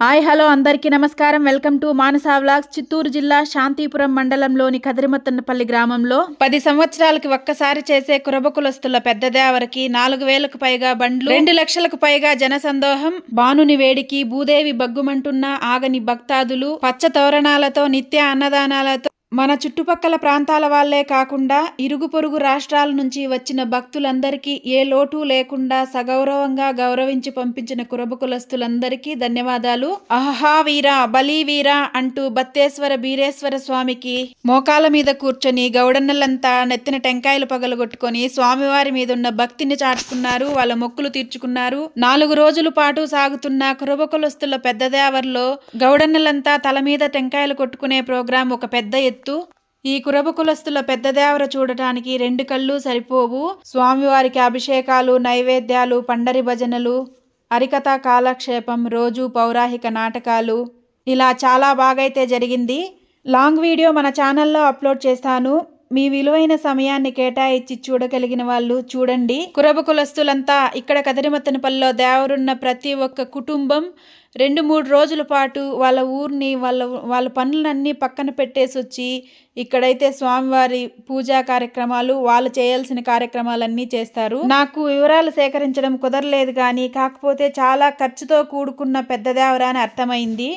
Hi hello అందరికీ నమస్కారం. Welcome to Manasa vlogs Chittoor జిల్లా శాంతిపురం మండలంలోని కదిరిమత్తన్నపల్లి గ్రామంలో. పది సంవత్సరాలకి ఒక్కసారి చేసే కురబకులస్తుల పెద్దదేవరికి నాలుగు వేలకు పైగా బండ్లు రెండు లక్షలకు పైగా జనసందోహం బానుని వేడికి భూదేవి బగ్గుమంటున్న ఆగని భక్తాదులు పచ్చ తోరణాలతో నిత్య అన్నదానాలతో మన చుట్టుపక్కల ప్రాంతాల వాళ్ళే కాకుండా ఇరుగు పొరుగు రాష్ట్రాల నుంచి వచ్చిన భక్తులందరికీ ఏ లోటు లేకుండా సగౌరవంగా గౌరవించి పంపించిన కురబకులస్తులందరికీ ధన్యవాదాలు. అహహా వీరా బలి వీర అంటూ బత్తేశ్వర బీరేశ్వర స్వామికి మోకాల మీద కూర్చొని గౌడన్నలంతా నెత్తిన టెంకాయలు పగలగొట్టుకొని స్వామివారి మీద ఉన్న భక్తిని చాటుకున్నారు వాళ్ళ మొక్కులు తీర్చుకున్నారు. నాలుగు రోజుల పాటు సాగుతున్న కురబకులస్తుల కులస్తుల గౌడన్నలంతా తల మీద టెంకాయలు కొట్టుకునే ప్రోగ్రాం ఒక పెద్ద ఎత్తు ఈ కురబ కులస్తుల పెద్దదేవర చూడటానికి రెండు కళ్ళు సరిపోవు. స్వామివారికి అభిషేకాలు నైవేద్యాలు పండరి భజనలు హరికథ కాలక్షేపం రోజు పౌరాహిక నాటకాలు. ఇలా చాలా బాగైతే జరిగింది. లాంగ్ వీడియో మన ఛానల్లో అప్లోడ్ చేస్తాను. మీ విలువైన సమయాన్ని కేటాయించి చూడగలిగిన వాళ్ళు చూడండి. కురబ కులస్తులంతా ఇక్కడ కదిరిమత్తనపల్లిలో దేవరున్న ప్రతి ఒక్క కుటుంబం రెండు మూడు రోజుల పాటు వాళ్ళ ఊరిని వాళ్ళ వాళ్ళ పనులన్నీ పక్కన పెట్టేసి వచ్చి ఇక్కడైతే స్వామివారి పూజా కార్యక్రమాలు వాళ్ళు చేయాల్సిన కార్యక్రమాలన్నీ చేస్తారు. నాకు వివరాలు సేకరించడం కుదరలేదు కానీ కాకపోతే చాలా ఖర్చుతో కూడుకున్న పెద్ద దేవరా అని అర్థమైంది.